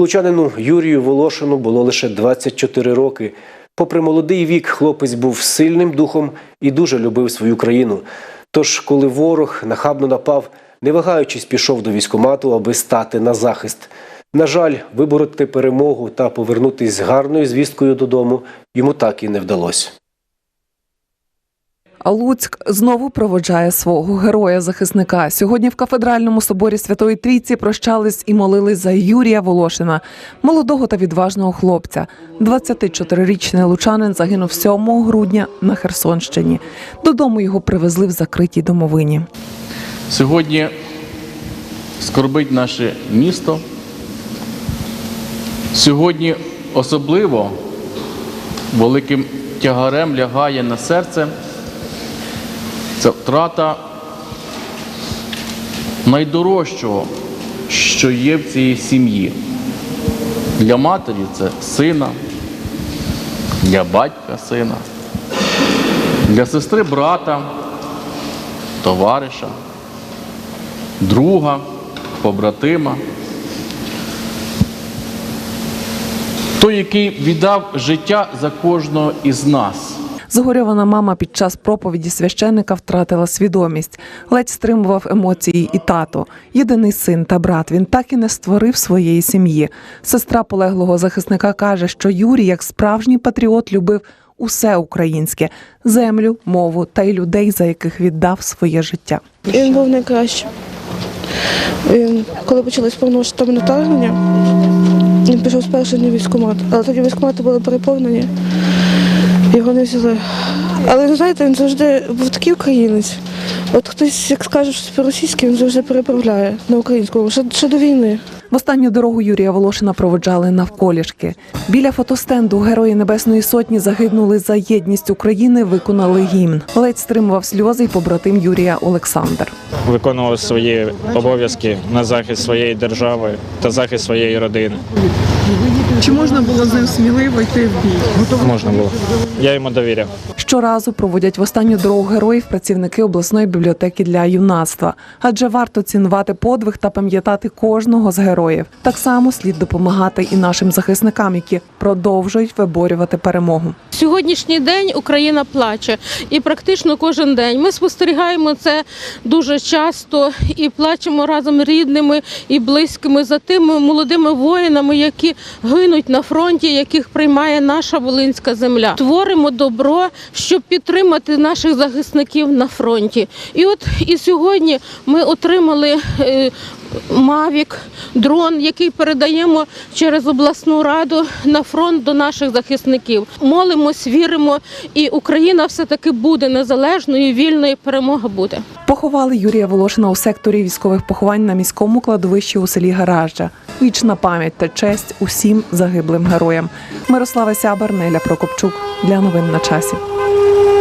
Лучанину Юрію Волошину було лише 24 роки. Попри молодий вік, хлопець був сильним духом і дуже любив свою країну. Тож, коли ворог нахабно напав, не вагаючись, пішов до військомату, аби стати на захист. На жаль, вибороти перемогу та повернутись з гарною звісткою додому йому так і не вдалося. Луцьк знову проводжає свого героя-захисника. Сьогодні в кафедральному соборі Святої Трійці прощались і молились за Юрія Волошина, молодого та відважного хлопця. 24-річний лучанин загинув 7 грудня на Херсонщині. Додому його привезли в закритій домовині. Сьогодні скорбить наше місто. Сьогодні особливо великим тягарем лягає на серце це втрата найдорожчого, що є в цій сім'ї. Для матері це сина, для батька сина, для сестри брата, товариша друга, побратима. Той, який віддав життя за кожного із нас. Згорьована мама під час проповіді священника втратила свідомість. Ледь стримував емоції і тато. Єдиний син та брат. Він так і не створив своєї сім'ї. Сестра полеглого захисника каже, що Юрій, як справжній патріот, любив усе українське землю, мову та й людей, за яких віддав своє життя. Він був найкращим. Коли почалось повномасштабне вторгнення, він пішов спершу на військкомат, але тоді військкомати були переповнені, його не взяли. Але ви знаєте, він завжди був такий українець. От хтось, як скаже щось по-російськи, він завжди переправляє на українську, ще, ще до війни. В останню дорогу Юрія Волошина проводжали навколішки. Біля фотостенду Герої Небесної Сотні загинули за єдність України, виконали гімн. Ледь стримував сльози й побратим Юрія Олександр. виконував свої обов'язки на захист своєї держави та захист своєї родини. Чи можна було з ним сміливо йти в бій? Можна було. Я йому довіряв. Щоразу проводять в останню дорогу героїв працівники обласної бібліотеки для юнацтва, адже варто цінувати подвиг та пам'ятати кожного з героїв. Так само слід допомагати і нашим захисникам, які продовжують виборювати перемогу. Сьогоднішній день Україна плаче, і практично кожен день ми спостерігаємо це дуже часто і плачемо разом рідними і близькими за тими молодими воїнами, які гинуть на фронті, яких приймає наша волинська земля. Творимо добро, щоб підтримати наших захисників на фронті. І от і сьогодні ми отримали. е, Мавік, дрон, який передаємо через обласну раду на фронт до наших захисників. Молимось, віримо, і Україна все таки буде незалежною, вільною. Перемога буде. Поховали Юрія Волошина у секторі військових поховань на міському кладовищі у селі Гаража. Вічна пам'ять та честь усім загиблим героям. Мирослава Сябер, Неля Прокопчук для новин на часі.